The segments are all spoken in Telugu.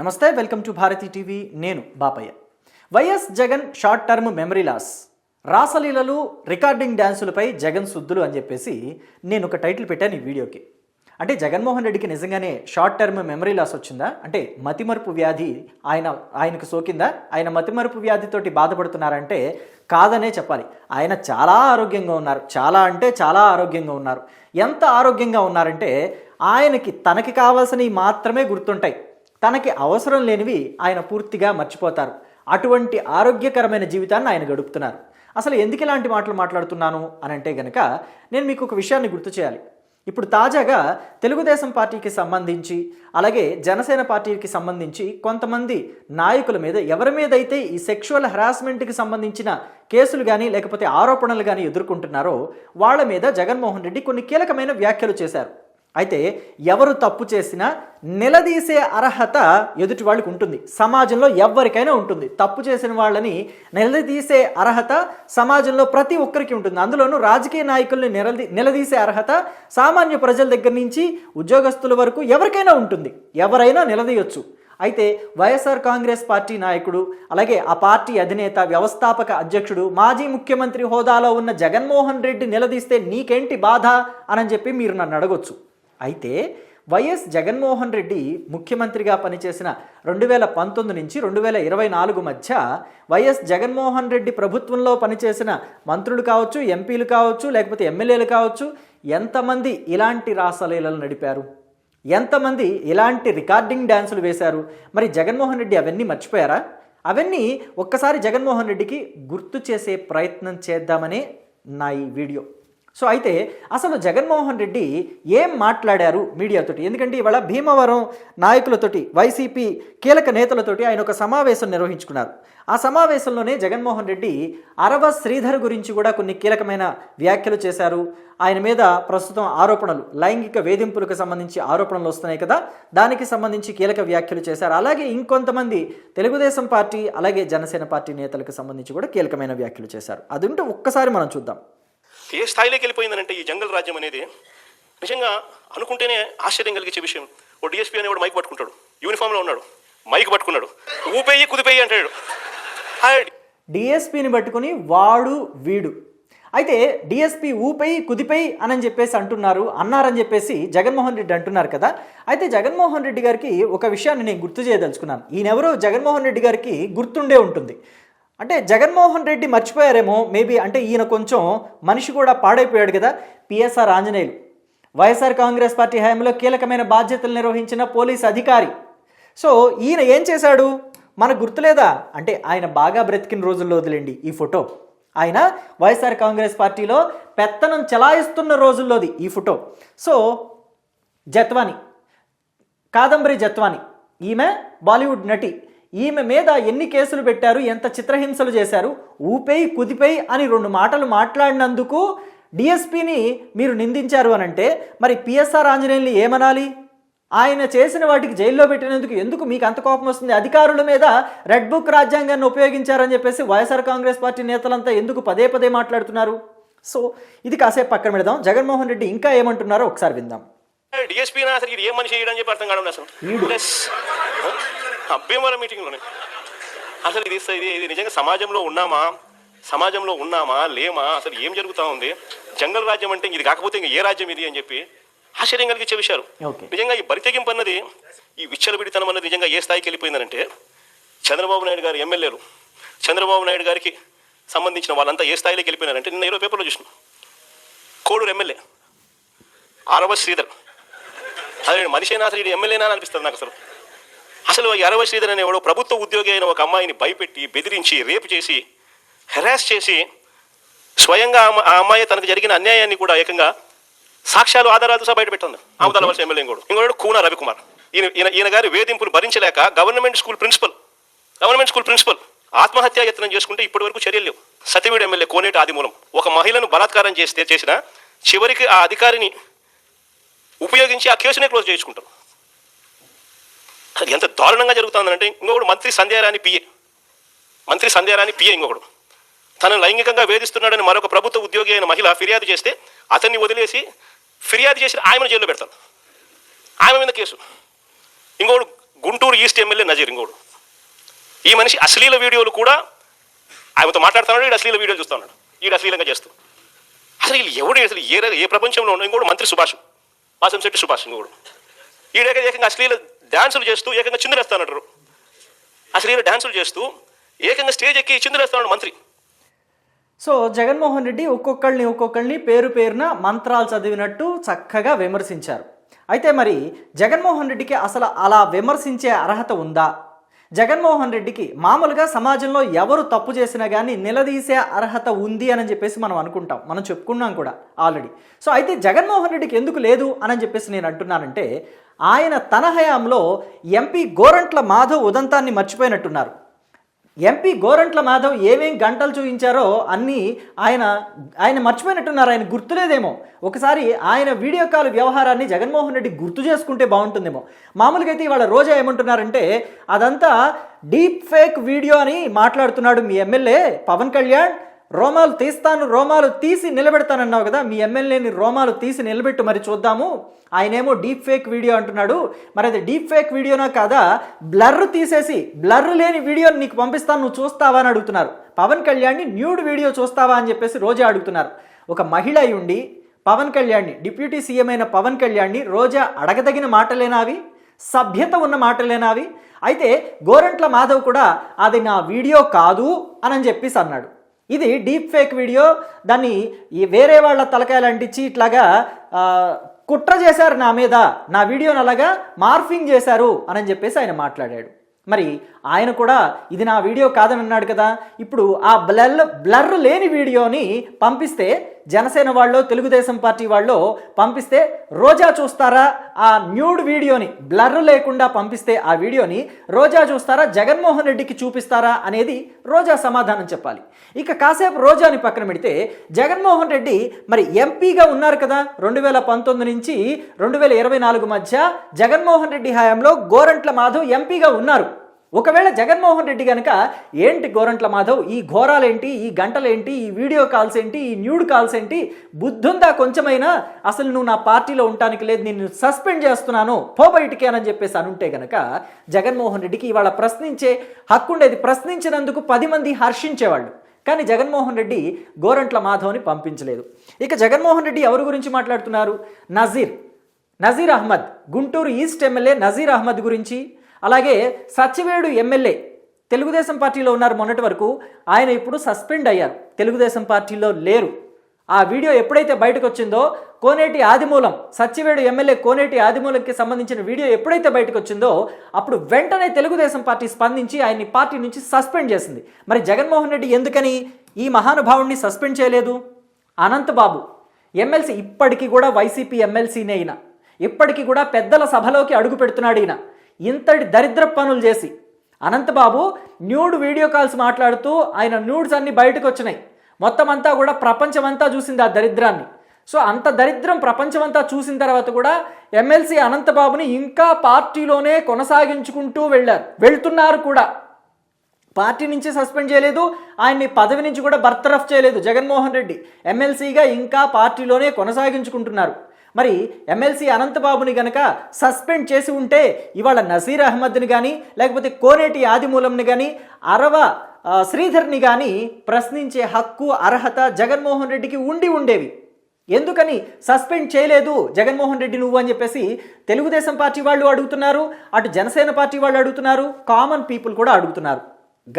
నమస్తే వెల్కమ్ టు భారతి టీవీ. నేను Bapayya. YS Jagan short term memory loss. రాసలీలలు recording డ్యాన్సులపై జగన్ సుద్దులు అని చెప్పేసి నేను ఒక టైటిల్ పెట్టాను ఈ వీడియోకి. అంటే జగన్మోహన్ రెడ్డికి నిజంగానే షార్ట్ టర్మ్ మెమరీ లాస్ వచ్చిందా? అంటే మతిమరుపు వ్యాధి ఆయన ఆయనకు సోకిందా? ఆయన మతిమరుపు వ్యాధితోటి బాధపడుతున్నారంటే కాదనే చెప్పాలి. ఆయన చాలా ఆరోగ్యంగా ఉన్నారు. చాలా అంటే చాలా ఆరోగ్యంగా ఉన్నారు. ఎంత ఆరోగ్యంగా ఉన్నారంటే ఆయనకి తనకి కావాల్సినవి మాత్రమే గుర్తుంటాయి. తనకి అవసరం లేనివి ఆయన పూర్తిగా మర్చిపోతారు. అటువంటి ఆరోగ్యకరమైన జీవితాన్ని ఆయన గడుపుతున్నారు. అసలు ఎందుకు ఇలాంటి మాటలు మాట్లాడుతున్నాను అని అంటే గనక నేను మీకు ఒక విషయాన్ని గుర్తు చేయాలి. ఇప్పుడు తాజాగా తెలుగుదేశం పార్టీకి సంబంధించి అలాగే జనసేన పార్టీకి సంబంధించి కొంతమంది నాయకుల మీద ఎవరి మీద అయితే ఈ సెక్షువల్ హెరాస్మెంట్కి సంబంధించిన కేసులు కానీ లేకపోతే ఆరోపణలు కానీ ఎదుర్కొంటున్నారో వాళ్ళ మీద జగన్మోహన్ రెడ్డి కొన్ని కీలకమైన వ్యాఖ్యలు చేశారు. అయితే ఎవరు తప్పు చేసినా నిలదీసే అర్హత ఎదుటి వాళ్ళకి ఉంటుంది. సమాజంలో ఎవరికైనా ఉంటుంది. తప్పు చేసిన వాళ్ళని నిలదీసే అర్హత సమాజంలో ప్రతి ఒక్కరికి ఉంటుంది. అందులోనూ రాజకీయ నాయకుల్ని నిలదీ నిలదీసే అర్హత సామాన్య ప్రజల దగ్గర నుంచి ఉద్యోగస్తుల వరకు ఎవరికైనా ఉంటుంది. ఎవరైనా నిలదీయొచ్చు. అయితే వైఎస్ఆర్ కాంగ్రెస్ పార్టీ నాయకుడు అలాగే ఆ పార్టీ అధినేత వ్యవస్థాపక అధ్యక్షుడు మాజీ ముఖ్యమంత్రి హోదాలో ఉన్న జగన్మోహన్ రెడ్డి నిలదీస్తే నీకేంటి బాధ? అని చెప్పి మీరు నన్ను అడగొచ్చు. అయితే వైఎస్ జగన్మోహన్ రెడ్డి ముఖ్యమంత్రిగా పనిచేసిన రెండు వేల పంతొమ్మిది నుంచి రెండు వేల ఇరవై నాలుగు మధ్య వైఎస్ జగన్మోహన్ రెడ్డి ప్రభుత్వంలో పనిచేసిన మంత్రులు కావచ్చు ఎంపీలు కావచ్చు లేకపోతే ఎమ్మెల్యేలు కావచ్చు ఎంతమంది ఇలాంటి రాసలీలలు నడిపారు? ఎంతమంది ఇలాంటి రికార్డింగ్ డ్యాన్సులు వేశారు? మరి జగన్మోహన్ రెడ్డి అవన్నీ మర్చిపోయారా? అవన్నీ ఒక్కసారి జగన్మోహన్ రెడ్డికి గుర్తు చేసే ప్రయత్నం చేద్దామనే నా ఈ వీడియో. సో అయితే అసలు జగన్మోహన్ రెడ్డి ఏం మాట్లాడారు మీడియాతోటి? ఎందుకంటే ఇవాళ భీమవరం నాయకులతోటి వైసీపీ కీలక నేతలతోటి ఆయన ఒక సమావేశం నిర్వహించుకున్నారు. ఆ సమావేశంలోనే జగన్మోహన్ రెడ్డి అరవ శ్రీధర్ గురించి కూడా కొన్ని కీలకమైన వ్యాఖ్యలు చేశారు. ఆయన మీద ప్రస్తుతం ఆరోపణలు లైంగిక వేధింపులకు సంబంధించి ఆరోపణలు వస్తున్నాయి కదా దానికి సంబంధించి కీలక వ్యాఖ్యలు చేశారు. అలాగే ఇంకొంతమంది తెలుగుదేశం పార్టీ అలాగే జనసేన పార్టీ నేతలకు సంబంధించి కూడా కీలకమైన వ్యాఖ్యలు చేశారు. అది ఉంటే ఒక్కసారి మనం చూద్దాం. ఏ స్థాయిలోకి వెళ్ళిపోయిందనంటే ఈ జంగల్ రాజ్యం అనేది నిజంగా అనుకుంటేనే ఆశ్చర్యం కలిగించే విషయం. ఓ డిఎస్పీ అనేవాడు మైక్ పట్టుకుంటాడు. యూనిఫామ్లో ఉన్నాడు. మైక్ పట్టుకున్నాడు. ఊపేయి కుదిపేయి అంటాడు. హాయ్. డిఎస్పీని పట్టుకుని వాడు వీడు. అయితే డిఎస్పీ ఊపై కుదిపై అని చెప్పేసి అంటున్నారు అన్నారని చెప్పేసి జగన్మోహన్ రెడ్డి అంటున్నారు కదా. అయితే జగన్మోహన్ రెడ్డి గారికి ఒక విషయాన్ని నేను గుర్తు చేయదలుచుకున్నాను. ఈయనెవరో జగన్మోహన్ రెడ్డి గారికి గుర్తుండే ఉంటుంది. అంటే జగన్మోహన్ రెడ్డి మర్చిపోయారేమో మేబీ అంటే ఈయన కొంచెం మనిషి కూడా పాడైపోయాడు కదా PSR Anjaneyulu. YSR Congress party హయాంలో కీలకమైన బాధ్యతలు నిర్వహించిన పోలీస్ అధికారి. సో ఈయన ఏం చేశాడు? మనకు గుర్తులేదా? అంటే ఆయన బాగా బ్రతికిన రోజుల్లో వదిలేండి ఈ ఫోటో. ఆయన వైఎస్ఆర్ కాంగ్రెస్ పార్టీలో పెత్తనం చెలాయిస్తున్న రోజుల్లోది ఈ ఫోటో. సో జత్వాని కాదంబరి జత్వాని ఈమె బాలీవుడ్ నటి. ఈమె మీద ఎన్ని కేసులు పెట్టారు ఎంత చిత్రహింసలు చేశారు ఊపేయి కుదిపేయి అని రెండు మాటలు మాట్లాడినందుకు డిఎస్పిని మీరు నిందించారు అని అంటే మరి పిఎస్ఆర్ ఆంజనేయుల్ని ఏమనాలి? ఆయన చేసిన వాటికి జైల్లో పెట్టినందుకు ఎందుకు మీకు అంత కోపం వస్తుంది? అధికారుల మీద రెడ్ బుక్ రాజ్యాంగాన్ని ఉపయోగించారని చెప్పేసి వైఎస్ఆర్ కాంగ్రెస్ పార్టీ నేతలంతా ఎందుకు పదే పదే మాట్లాడుతున్నారు? సో ఇది కాసేపు పక్కన పెడదాం. జగన్మోహన్ రెడ్డి ఇంకా ఏమంటున్నారో ఒకసారి విందాం. డిఎస్పీ అసలు ఇది ఏం మనిషి చేయడం చెప్పి అర్థం కావడం అసలు. వీడు. ప్లస్ అభ్యమర మీటింగ్లోనే. అసలు ఇది ఇది ఇది నిజంగా సమాజంలో ఉన్నామా? సమాజంలో ఉన్నామా? లేమా? అసలు ఏం జరుగుతూ ఉంది? జంగల్ రాజ్యం అంటే ఇది కాకపోతే ఇంకా ఏ రాజ్యం ఇది అని చెప్పి ఆశ్చర్యం కలిగించే విషయాలు. నిజంగా ఈ బరితెగింపు అన్నది ఈ విచ్చలబిడితనం అన్నది నిజంగా ఏ స్థాయికి వెళ్ళిపోయిందనంటే చంద్రబాబు నాయుడు గారు ఎమ్మెల్యేలు చంద్రబాబు నాయుడు గారికి సంబంధించిన వాళ్ళంతా ఏ స్థాయిలోకి వెళ్ళిపోయినారంటే నిన్న ఈరోజు పేపర్లో చూసిన. కోడూరు ఎమ్మెల్యే ఆరవ శ్రీధర్. అదే మనిషైనా అసలు ఇది ఎమ్మెల్యేనా అని అనిపిస్తుంది నాకు అసలు. అసలు ఈ అరవ శ్రీధర్ అనేవాడు ప్రభుత్వ ఉద్యోగి అయిన ఒక అమ్మాయిని భయపెట్టి బెదిరించి రేపు చేసి హెరాస్ చేసి స్వయంగా ఆ అమ్మాయి తనకు జరిగిన అన్యాయాన్ని కూడా ఏకంగా సాక్ష్యాలు ఆధారాలతో సహా బయటపెట్టింది ఆముదాల వలస ఎమ్మెల్యే కూడా ఇంకోడు కూన రవికుమార్. ఈయన ఈయన ఈయన గారి వేధింపులు భరించలేక government school principal. Government school principal. ఆత్మహత్యా యత్నం చేసుకుంటే ఇప్పటి వరకు చర్యలు లేవు. సతీవీడు ఎమ్మెల్యే కోనేటి ఆదిమూలం. ఒక మహిళను బలాత్కారం చేస్తే చేసిన చివరికి ఆ అధికారిని ఉపయోగించి ఆ కేసునే క్లోజ్ చేయించుకుంటారు. అది ఎంత దారుణంగా జరుగుతుందంటే ఇంకొకడు మంత్రి సంధ్యారాణి పిఏ మంత్రి సంధ్యారాణి పిఏ ఇంకొకడు. తనను లైంగికంగా వేధిస్తున్నాడని మరొక ప్రభుత్వ ఉద్యోగి అయిన మహిళ ఫిర్యాదు చేస్తే అతన్ని వదిలేసి ఫిర్యాదు చేసి ఆమెను జైల్లో పెడతాడు ఆమె మీద కేసు. ఇంకొకడు గుంటూరు ఈస్ట్ ఎమ్మెల్యే నజీర్ ఇంకోడు ఈ మనిషి అశ్లీల వీడియోలు కూడా ఆమెతో మాట్లాడుతున్నాడు ఈడు అశ్లీల వీడియోలు చూస్తున్నాడు. ఈడు అశ్లీలంగా చేస్తూ. అసలు వీళ్ళు ఎవడు అసలు ఏ ఏ ప్రపంచంలో ఉన్న ఇంకోడు మంత్రి సుభాష్. వాసంశెట్టి సుభాష్ ఇంకోడు ఈడేక ఏకంగా అశ్లీల డాన్సులు చేస్తూ ఏకంగా చిందులేస్తానంటారు. అశ్లీల డ్యాన్సులు చేస్తూ ఏకంగా స్టేజ్ ఎక్కి చిందులేస్తాడు మంత్రి. సో జగన్మోహన్ రెడ్డి ఒక్కొక్కళ్ళని ఒక్కొక్కళ్ళని పేరు పేరున మంత్రాలు చదివినట్టు చక్కగా విమర్శించారు. అయితే మరి జగన్మోహన్ రెడ్డికి అసలు అలా విమర్శించే అర్హత ఉందా? జగన్మోహన్ రెడ్డికి మామూలుగా సమాజంలో ఎవరు తప్పు చేసినా కానీ నిలదీసే అర్హత ఉంది అని చెప్పేసి మనం అనుకుంటాం. మనం చెప్పుకున్నాం కూడా ఆల్రెడీ సో అయితే జగన్మోహన్ రెడ్డికి ఎందుకు లేదు అని చెప్పేసి నేను అంటున్నానంటే ఆయన తన హయాంలో ఎంపీ గోరంట్ల మాధవ్ ఉదంతాన్ని మర్చిపోయినట్టున్నారు. ఎంపీ గోరంట్ల మాధవ్ ఏమేం గంటలు చూపించారో అన్నీ ఆయన ఆయన మర్చిపోయినట్టున్నారు. ఆయన గుర్తులేదేమో. ఒకసారి ఆయన వీడియో కాల్ వ్యవహారాన్ని జగన్మోహన్ రెడ్డి గుర్తు చేసుకుంటే బాగుంటుందేమో. మామూలుగా అయితే ఇవాళ రోజా ఏమంటున్నారంటే అదంతా డీప్ ఫేక్ వీడియో అని మాట్లాడుతున్నాడు మీ ఎమ్మెల్యే పవన్ కళ్యాణ్. రోమాలు తీస్తాను రోమాలు తీసి నిలబెడతానన్నావు కదా మీ ఎమ్మెల్యేని రోమాలు తీసి నిలబెట్టు మరి చూద్దాము. ఆయనేమో డీప్ ఫేక్ వీడియో అంటున్నాడు. మరి అది డీప్ ఫేక్ వీడియోనా కాదా? బ్లర్ తీసేసి బ్లర్ లేని వీడియోని నీకు పంపిస్తాను నువ్వు చూస్తావా అని అడుగుతున్నారు. పవన్ కళ్యాణ్ని న్యూడ్ వీడియో చూస్తావా అని చెప్పేసి రోజా అడుగుతున్నారు. ఒక మహిళ అయి ఉండి పవన్ కళ్యాణ్ని డిప్యూటీ సీఎం అయిన పవన్ కళ్యాణ్ని రోజా అడగదగిన మాటలేనా అవి? సభ్యత ఉన్న మాటలేనా అవి? అయితే గోరంట్ల మాధవ్ కూడా అది నా వీడియో కాదు అని చెప్పేసి అన్నాడు. ఇది డీప్ ఫేక్ వీడియో దాన్ని ఈ వేరే వాళ్ళ తలకాయలు అంటించి ఇట్లాగా కుట్ర చేశారు నా మీద. నా వీడియోని అలాగా మార్ఫింగ్ చేశారు అని చెప్పేసి ఆయన మాట్లాడాడు. మరి ఆయన కూడా ఇది నా వీడియో కాదని అన్నాడు కదా. ఇప్పుడు ఆ బ్లర్ బ్లర్ లేని వీడియోని పంపిస్తే జనసేన వాళ్ళు తెలుగుదేశం పార్టీ వాళ్ళు పంపిస్తే రోజా చూస్తారా? ఆ న్యూడ్ వీడియోని బ్లర్ లేకుండా పంపిస్తే ఆ వీడియోని రోజా చూస్తారా? జగన్మోహన్ రెడ్డికి చూపిస్తారా? అనేది రోజా సమాధానం చెప్పాలి. ఇక కాసేపు రోజాని పక్కన పెడితే జగన్మోహన్ రెడ్డి మరి ఎంపీగా ఉన్నారు కదా రెండు వేల పంతొమ్మిది నుంచి రెండు వేల ఇరవై నాలుగు మధ్య జగన్మోహన్ రెడ్డి హయాంలో గోరంట్ల మాధవ్ ఎంపీగా ఉన్నారు. ఒకవేళ జగన్మోహన్ రెడ్డి కనుక ఏంటి గోరంట్ల మాధవ్? ఈ ఘోరాలేంటి? ఈ గంటలేంటి? ఈ వీడియో కాల్స్ ఏంటి? ఈ న్యూడ్ కాల్స్ ఏంటి? బుద్ధుందా కొంచెమైనా? అసలు నువ్వు నా పార్టీలో ఉండటానికి లేదు నేను సస్పెండ్ చేస్తున్నాను పో బయటికి అని చెప్పేసి అనుంటే గనక జగన్మోహన్ రెడ్డికి ఇవాళ ప్రశ్నించే హక్కు ఉండేది. ప్రశ్నించినందుకు పది మంది హర్షించేవాళ్ళు. కానీ జగన్మోహన్ రెడ్డి గోరంట్ల మాధవ్ని పంపించలేదు. ఇక జగన్మోహన్ రెడ్డి ఎవరి గురించి మాట్లాడుతున్నారు? నజీర్. నజీర్ అహ్మద్. గుంటూరు ఈస్ట్ ఎమ్మెల్యే నజీర్ అహ్మద్ గురించి. అలాగే సచివేడు ఎమ్మెల్యే తెలుగుదేశం పార్టీలో ఉన్నారు మొన్నటి వరకు ఆయన ఇప్పుడు సస్పెండ్ అయ్యారు. తెలుగుదేశం పార్టీలో లేరు. ఆ వీడియో ఎప్పుడైతే బయటకు వచ్చిందో కోనేటి ఆదిమూలం సత్యవేడు ఎమ్మెల్యే కోనేటి ఆదిమూలంకి సంబంధించిన వీడియో ఎప్పుడైతే బయటకు వచ్చిందో అప్పుడు వెంటనే తెలుగుదేశం పార్టీ స్పందించి ఆయన్ని పార్టీ నుంచి సస్పెండ్ చేసింది. మరి జగన్మోహన్ రెడ్డి ఎందుకని ఈ మహానుభావుడిని సస్పెండ్ చేయలేదు? అనంతబాబు ఎమ్మెల్సీ ఇప్పటికీ కూడా వైసీపీ ఎమ్మెల్సీనే అయినా ఇప్పటికీ కూడా పెద్దల సభలోకి అడుగు పెడుతున్నాడు ఈయన. ఇంతటి దరిద్ర పనులు చేసి. అనంతబాబు న్యూడ్ వీడియో కాల్స్ మాట్లాడుతూ ఆయన న్యూడ్స్ అన్ని బయటకు వచ్చినాయి మొత్తం అంతా కూడా ప్రపంచమంతా చూసింది ఆ దరిద్రాన్ని. సో అంత దరిద్రం ప్రపంచమంతా చూసిన తర్వాత కూడా ఎమ్మెల్సీ అనంతబాబుని ఇంకా పార్టీలోనే కొనసాగించుకుంటూ వెళ్ళారు. వెళ్తున్నారు కూడా. పార్టీ నుంచి సస్పెండ్ చేయలేదు. ఆయన్ని పదవి నుంచి కూడా బర్తరఫ్ చేయలేదు జగన్మోహన్ రెడ్డి. ఎమ్మెల్సీగా ఇంకా పార్టీలోనే కొనసాగించుకుంటున్నారు. మరి ఎమ్మెల్సీ అనంతబాబుని గనక సస్పెండ్ చేసి ఉంటే ఇవాళ నసీర్ అహ్మద్ని కానీ లేకపోతే కోనేటి ఆదిమూలంని కానీ అరవ శ్రీధర్ని కానీ ప్రశ్నించే హక్కు అర్హత జగన్మోహన్ రెడ్డికి ఉండి ఉండేవి. ఎందుకని సస్పెండ్ చేయలేదు జగన్మోహన్ రెడ్డి నువ్వు అని చెప్పేసి తెలుగుదేశం పార్టీ వాళ్ళు అడుగుతున్నారు అటు జనసేన పార్టీ వాళ్ళు అడుగుతున్నారు కామన్ పీపుల్ కూడా అడుగుతున్నారు.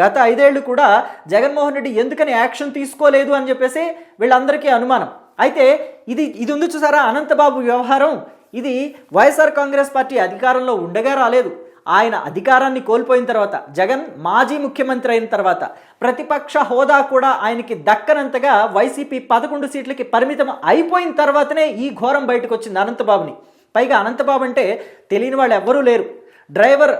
గత ఐదేళ్ళు కూడా జగన్మోహన్ రెడ్డి ఎందుకని యాక్షన్ తీసుకోలేదు అని చెప్పేసి వీళ్ళందరికీ అనుమానం. అయితే ఇది ఇది ఉంది చూసారా? అనంతబాబు వ్యవహారం. ఇది వైఎస్ఆర్ కాంగ్రెస్ పార్టీ అధికారంలో ఉండగా రాలేదు. ఆయన అధికారాన్ని కోల్పోయిన తర్వాత జగన్ మాజీ ముఖ్యమంత్రి అయిన తర్వాత ప్రతిపక్ష హోదా కూడా ఆయనకి దక్కనంతగా వైసీపీ పదకొండు సీట్లకి పరిమితం అయిపోయిన తర్వాతనే ఈ ఘోరం బయటకు వచ్చింది అనంతబాబుని. పైగా అనంతబాబు అంటే తెలియని వాళ్ళు ఎవ్వరూ లేరు. డ్రైవర్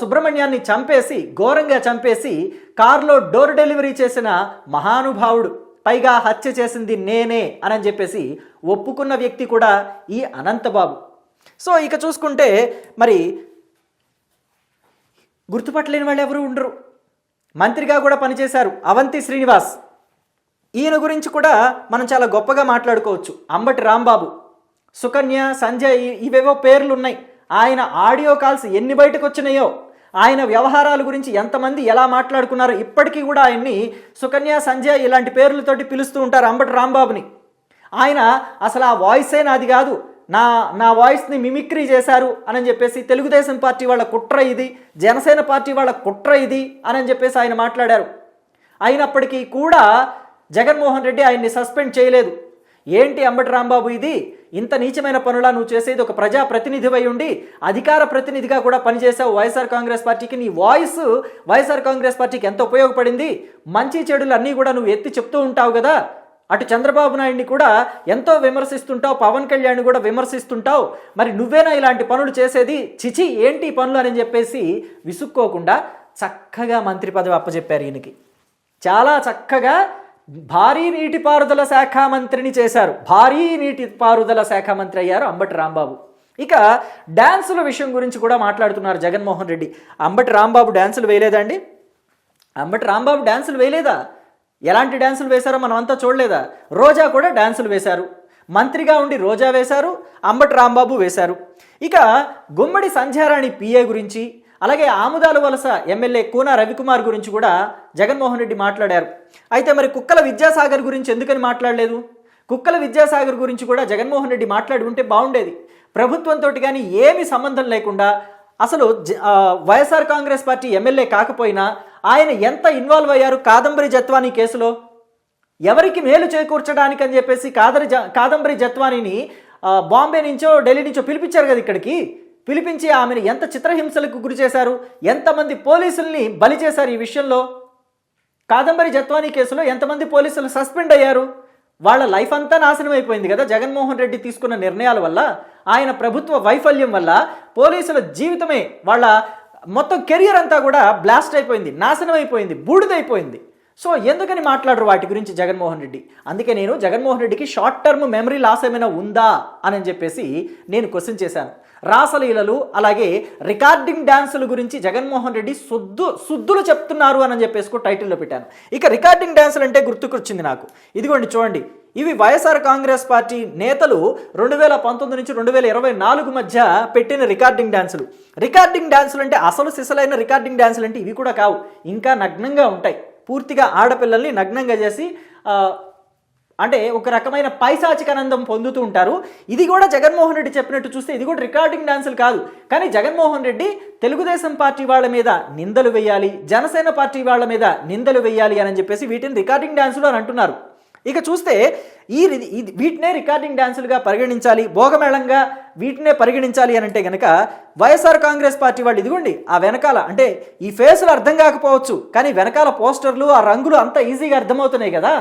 సుబ్రహ్మణ్యాన్ని చంపేసి ఘోరంగా చంపేసి కారులో డోర్ డెలివరీ చేసిన మహానుభావుడు. పైగా హత్య చేసింది నేనే అని చెప్పేసి ఒప్పుకున్న వ్యక్తి కూడా ఈ అనంతబాబు. సో ఇక చూసుకుంటే మరి గుర్తుపట్టలేని వాళ్ళు ఎవరు ఉండరు. మంత్రిగా కూడా పనిచేశారు అవంతి శ్రీనివాస్. ఈయన గురించి కూడా మనం చాలా గొప్పగా మాట్లాడుకోవచ్చు. అంబటి రాంబాబు సుకన్య సంజయ్ ఇవేవో పేర్లు ఉన్నాయి ఆయన ఆడియో కాల్స్ ఎన్ని బయటకు వచ్చినాయో ఆయన వ్యవహారాల గురించి ఎంతమంది ఎలా మాట్లాడుకున్నారో ఇప్పటికీ కూడా ఆయన్ని సుకన్య సంజయ్ ఇలాంటి పేర్లతోటి పిలుస్తూ ఉంటారు అంబటి రాంబాబుని. ఆయన అసలు ఆ వాయిసే నాది కాదు. నా నా వాయిస్ని మిమిక్రీ చేశారు అని చెప్పేసి తెలుగుదేశం పార్టీ వాళ్ళ కుట్ర ఇది జనసేన పార్టీ వాళ్ళ కుట్ర ఇది అని చెప్పేసి ఆయన మాట్లాడారు. అయినప్పటికీ కూడా జగన్మోహన్ రెడ్డి ఆయన్ని సస్పెండ్ చేయలేదు. ఏంటి అంబటి రాంబాబు ఇది? ఇంత నీచమైన పనులా నువ్వు చేసేది ఒక ప్రజా ప్రతినిధివై ఉండి అధికార ప్రతినిధిగా కూడా పనిచేసావు వైఎస్ఆర్ కాంగ్రెస్ పార్టీకి. నీ వాయిస్ వైఎస్ఆర్ కాంగ్రెస్ పార్టీకి ఎంత ఉపయోగపడింది? మంచి చెడులు అన్నీ కూడా నువ్వు ఎత్తి చెప్తూ ఉంటావు కదా. అటు చంద్రబాబు నాయుడిని కూడా ఎంతో విమర్శిస్తుంటావు పవన్ కళ్యాణ్ కూడా విమర్శిస్తుంటావు. మరి నువ్వేనా ఇలాంటి పనులు చేసేది? చిచి ఏంటి పనులు అని చెప్పేసి విసుక్కోకుండా చక్కగా మంత్రి పదవి అప్పచెప్పారు ఈయనకి. చాలా చక్కగా భారీ నీటిపారుదల శాఖ మంత్రిని చేశారు. భారీ నీటిపారుదల శాఖ మంత్రి అయ్యారు అంబటి రాంబాబు. ఇక డ్యాన్సుల విషయం గురించి కూడా మాట్లాడుతున్నారు జగన్మోహన్ రెడ్డి. అంబటి రాంబాబు డ్యాన్సులు వేయలేదండి అంబటి రాంబాబు డ్యాన్సులు వేయలేదా? ఎలాంటి డ్యాన్సులు వేశారో మనం అంతా చూడలేదా? రోజా కూడా డ్యాన్సులు వేశారు. మంత్రిగా ఉండి రోజా వేశారు అంబటి రాంబాబు వేశారు. ఇక గుమ్మడి సంధ్యారాణి పిఏ గురించి అలాగే ఆముదాల వలస ఎమ్మెల్యే కూన రవికుమార్ గురించి కూడా జగన్మోహన్ రెడ్డి మాట్లాడారు. అయితే మరి కుక్కల విద్యాసాగర్ గురించి ఎందుకని మాట్లాడలేదు? కుక్కల విద్యాసాగర్ గురించి కూడా జగన్మోహన్ రెడ్డి మాట్లాడి ఉంటే బాగుండేది. ప్రభుత్వంతో కానీ ఏమి సంబంధం లేకుండా అసలు జ- వైఎస్ఆర్ కాంగ్రెస్ పార్టీ ఎమ్మెల్యే కాకపోయినా ఆయన ఎంత ఇన్వాల్వ్ అయ్యారు కాదంబరి జత్వాని కేసులో? ఎవరికి మేలు చేకూర్చడానికి అని చెప్పేసి కాదరి జ కాదంబరి జత్వానీని బాంబే నుంచో ఢిల్లీ నుంచో పిలిపించారు కదా ఇక్కడికి? పిలిపించి ఆమెను ఎంత చిత్రహింసలకు గురి చేశారు? ఎంతమంది పోలీసుల్ని బలి చేశారు ఈ విషయంలో? కాదంబరి జత్వానీ కేసులో ఎంతమంది పోలీసులు సస్పెండ్ అయ్యారు? వాళ్ళ లైఫ్ అంతా నాశనం అయిపోయింది కదా జగన్మోహన్ రెడ్డి తీసుకున్న నిర్ణయాల వల్ల ఆయన ప్రభుత్వ వైఫల్యం వల్ల పోలీసుల జీవితమే వాళ్ళ మొత్తం కెరియర్ అంతా కూడా బ్లాస్ట్ అయిపోయింది నాశనం అయిపోయింది బూడిదైపోయింది. సో ఎందుకని మాట్లాడరు వాటి గురించి జగన్మోహన్ రెడ్డి? అందుకే నేను జగన్మోహన్ రెడ్డికి షార్ట్ టర్మ్ మెమరీ లాస్ ఏమైనా ఉందా అని చెప్పేసి నేను క్వశ్చన్ చేశాను. రాసలీలలు అలాగే రికార్డింగ్ డ్యాన్సుల గురించి జగన్మోహన్ రెడ్డి సుద్దు సుద్దులు చెప్తున్నారు అని చెప్పేసి కూడా టైటిల్లో పెట్టాను. ఇక రికార్డింగ్ డ్యాన్సులు అంటే గుర్తుకొచ్చింది నాకు. ఇదిగోండి చూడండి. ఇవి వైఎస్ఆర్ కాంగ్రెస్ పార్టీ నేతలు రెండు వేల పంతొమ్మిది నుంచి రెండు వేల ఇరవై నాలుగు మధ్య పెట్టిన రికార్డింగ్ డ్యాన్సులు రికార్డింగ్ డ్యాన్సులు అంటే అసలు సిసలైన రికార్డింగ్ డ్యాన్సులు అంటే ఇవి కూడా కావు. ఇంకా నగ్నంగా ఉంటాయి. పూర్తిగా ఆడపిల్లల్ని నగ్నంగా చేసి అంటే ఒక రకమైన పైశాచికానందం పొందుతూ ఉంటారు. ఇది కూడా జగన్మోహన్ రెడ్డి చెప్పినట్టు చూస్తే ఇది కూడా రికార్డింగ్ డాన్సులు కాదు. కానీ జగన్మోహన్ రెడ్డి తెలుగుదేశం పార్టీ వాళ్ళ మీద నిందలు వేయాలి జనసేన పార్టీ వాళ్ళ మీద నిందలు వేయాలి అని చెప్పేసి వీటిని రికార్డింగ్ డాన్సులు అని అంటున్నారు. ఇక చూస్తే ఈ ఇది వీటినే రికార్డింగ్ డాన్సులుగా పరిగణించాలి. భోగమేళంగా వీటినే పరిగణించాలి అని అంటే గనక వైఎస్ఆర్ కాంగ్రెస్ పార్టీ వాళ్ళు ఇదిగోండి ఆ వెనకాల అంటే ఈ ఫేసులు అర్థం కాకపోవచ్చు కానీ వెనకాల పోస్టర్లు ఆ రంగులు అంత ఈజీగా అర్థమవుతున్నాయి కదా.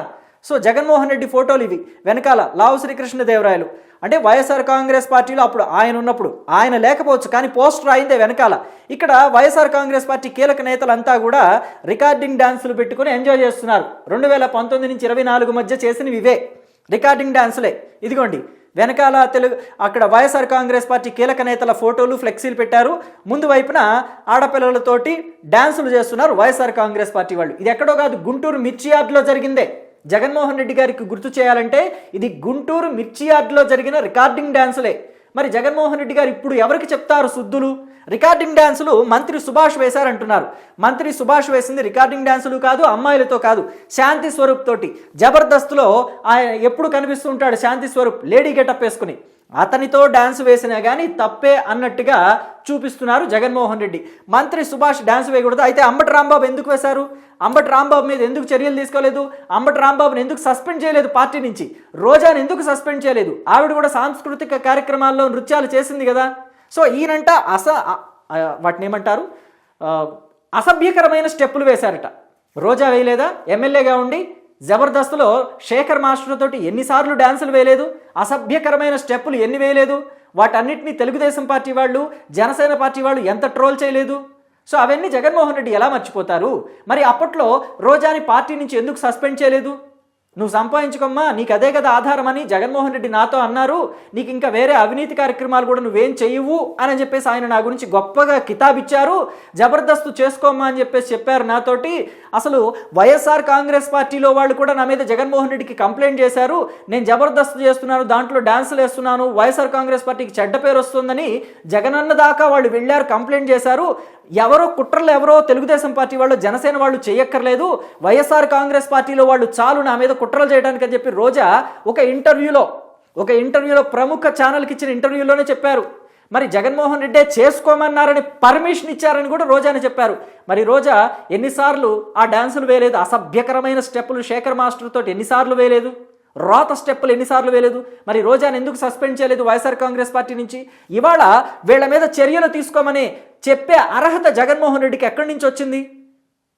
సో జగన్మోహన్ రెడ్డి ఫోటోలు ఇవి వెనకాల లావు శ్రీకృష్ణదేవరాయలు. అంటే వైఎస్ఆర్ కాంగ్రెస్ పార్టీలో అప్పుడు ఆయన ఉన్నప్పుడు ఆయన లేకపోవచ్చు కానీ పోస్టర్ అయిందే వెనకాల. ఇక్కడ వైఎస్ఆర్ కాంగ్రెస్ పార్టీ కీలక నేతలంతా కూడా రికార్డింగ్ డాన్సులు పెట్టుకుని ఎంజాయ్ చేస్తున్నారు. రెండు వేల పంతొమ్మిది నుంచి ఇరవై నాలుగు మధ్య చేసినవి ఇవే. రికార్డింగ్ డాన్సులే. ఇదిగోండి వెనకాల తెలుగు అక్కడ వైఎస్ఆర్ కాంగ్రెస్ పార్టీ కీలక నేతల ఫోటోలు ఫ్లెక్సీలు పెట్టారు. ముందు వైపున ఆడపిల్లలతోటి డ్యాన్సులు చేస్తున్నారు వైఎస్ఆర్ కాంగ్రెస్ పార్టీ వాళ్ళు. ఇది ఎక్కడో కాదు గుంటూరు మిర్చి యార్డ్లో జరిగిందే. జగన్మోహన్ రెడ్డి గారికి గుర్తు చేయాలంటే ఇది గుంటూరు మిర్చి యార్డ్లో జరిగిన రికార్డింగ్ డ్యాన్సులే మరి జగన్మోహన్ రెడ్డి గారు ఇప్పుడు ఎవరికి చెప్తారు శుద్ధులు? రికార్డింగ్ డ్యాన్సులు మంత్రి సుభాష్ వేశారంటున్నారు. మంత్రి సుభాష్ వేసింది రికార్డింగ్ డ్యాన్సులు కాదు అమ్మాయిలతో కాదు. శాంతి స్వరూప్ తోటి జబర్దస్త్లో ఆయన ఎప్పుడు కనిపిస్తూ ఉంటాడు? శాంతి స్వరూప్ లేడీ గెటప్ వేసుకుని. అతనితో డ్యాన్స్ వేసినా కానీ తప్పే అన్నట్టుగా చూపిస్తున్నారు జగన్మోహన్ రెడ్డి. మంత్రి సుభాష్ డ్యాన్స్ వేయకూడదు. అయితే అంబటి రాంబాబు ఎందుకు వేశారు? అంబటి రాంబాబు మీద ఎందుకు చర్యలు తీసుకోలేదు? అంబటి రాంబాబుని ఎందుకు సస్పెండ్ చేయలేదు పార్టీ నుంచి? రోజాని ఎందుకు సస్పెండ్ చేయలేదు? ఆవిడ కూడా సాంస్కృతిక కార్యక్రమాల్లో నృత్యాలు చేసింది కదా. సో ఈయనంట అస వాటిని ఏమంటారు? అసభ్యకరమైన స్టెప్పులు వేశారట. రోజా వేయలేదా? ఎమ్మెల్యేగా ఉండి జబర్దస్త్లో శేఖర్ మాస్టర్తోటి ఎన్నిసార్లు డ్యాన్సులు వేయలేదు అసభ్యకరమైన స్టెప్పులు ఎన్ని వేయలేదు వాటన్నిటినీ తెలుగుదేశం పార్టీ వాళ్ళు జనసేన పార్టీ వాళ్ళు ఎంత ట్రోల్ చేయలేదు? సో అవన్నీ జగన్మోహన్ రెడ్డి ఎలా మర్చిపోతారు? మరి అప్పట్లో రోజాని పార్టీ నుంచి ఎందుకు సస్పెండ్ చేయలేదు? నువ్వు సంపాదించుకోమ్మా నీకు అదే కదా ఆధారం అని జగన్మోహన్ రెడ్డి నాతో అన్నారు. నీకు ఇంకా వేరే అవినీతి కార్యక్రమాలు కూడా నువ్వేం చెయ్యవు అని చెప్పేసి ఆయన నా గురించి గొప్పగా కితాబ్ ఇచ్చారు జబర్దస్త్ చేసుకోమ్మా అని చెప్పేసి చెప్పారు నాతోటి. అసలు వైఎస్ఆర్ కాంగ్రెస్ పార్టీలో వాళ్ళు కూడా నా మీద జగన్మోహన్ రెడ్డికి కంప్లైంట్ చేశారు. నేను జబర్దస్త్ చేస్తున్నాను దాంట్లో డాన్సులు వేస్తున్నాను వైఎస్ఆర్ కాంగ్రెస్ పార్టీకి చెడ్డ పేరు వస్తుందని జగనన్న దాకా వాళ్ళు వెళ్ళారు కంప్లైంట్ చేశారు. ఎవరో కుట్రలు ఎవరో తెలుగుదేశం పార్టీ వాళ్ళు జనసేన వాళ్ళు చేయక్కర్లేదు. వైఎస్ఆర్ కాంగ్రెస్ పార్టీలో వాళ్ళు చాలు నా మీద కుట్రలు చేయడానికి అని చెప్పి రోజా ఒక ఇంటర్వ్యూలో ఒక ఇంటర్వ్యూలో ప్రముఖ ఛానల్కి ఇచ్చిన ఇంటర్వ్యూలోనే చెప్పారు. మరి జగన్మోహన్ రెడ్డే చేసుకోమన్నారని పర్మిషన్ ఇచ్చారని కూడా రోజానే చెప్పారు. మరి రోజా ఎన్నిసార్లు ఆ డాన్సులు వేయలేదు? అసభ్యకరమైన స్టెప్పులు శేఖర్ మాస్టర్ తోటి ఎన్నిసార్లు వేయలేదు? రోత స్టెప్పులు ఎన్నిసార్లు వేయలేదు. మరి రోజాను ఎందుకు సస్పెండ్ చేయలేదు వైఎస్ఆర్ కాంగ్రెస్ పార్టీ నుంచి? ఇవాళ వీళ్ళ మీద చర్యలు తీసుకోమని చెప్పే అర్హత జగన్మోహన్ రెడ్డికి ఎక్కడి నుంచి వచ్చింది?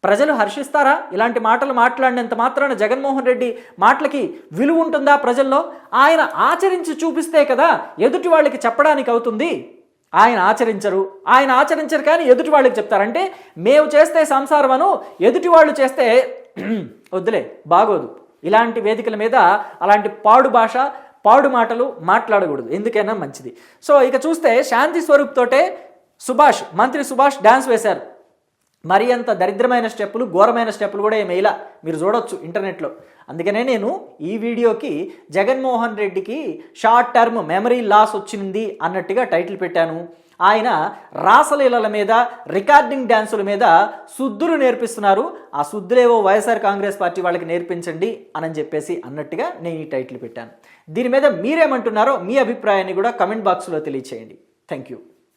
ప్రజలు హర్షిస్తారా? ఇలాంటి మాటలు మాట్లాడినంత మాత్రాన జగన్మోహన్ రెడ్డి మాటలకి విలువ ఉంటుందా ప్రజల్లో? ఆయన ఆచరించి చూపిస్తే కదా ఎదుటి వాళ్ళకి చెప్పడానికి అవుతుంది. ఆయన ఆచరించరు. ఆయన ఆచరించరు కానీ ఎదుటి వాళ్ళకి చెప్తారంటే మేము చేస్తే సంసారమను ఎదుటి వాళ్ళు చేస్తే వద్దులే బాగోదు. ఇలాంటి వేదికల మీద అలాంటి పాడు భాష పాడు మాటలు మాట్లాడకూడదు. ఎందుకైనా మంచిది. సో ఇక చూస్తే శాంతి స్వరూప్ తోటే సుభాష్ మంత్రి సుభాష్ డ్యాన్స్ వేశారు. మరి అంత దరిద్రమైన స్టెప్పులు ఘోరమైన స్టెప్పులు కూడా ఏమైలా మీరు చూడొచ్చు ఇంటర్నెట్లో. అందుకనే నేను ఈ వీడియోకి జగన్మోహన్ రెడ్డికి షార్ట్ టర్మ్ మెమరీ లాస్ వచ్చింది అన్నట్టుగా టైటిల్ పెట్టాను. ఆయన రాసలీలల మీద రికార్డింగ్ డ్యాన్సుల మీద శుద్ధులు నేర్పిస్తున్నారు. ఆ శుద్ధులేవో వైఎస్ఆర్ కాంగ్రెస్ పార్టీ వాళ్ళకి నేర్పించండి అని చెప్పేసి అన్నట్టుగా నేను ఈ టైటిల్ పెట్టాను. దీని మీద మీరేమంటున్నారో మీ అభిప్రాయాన్ని కూడా కమెంట్ బాక్స్లో తెలియచేయండి. Thank you.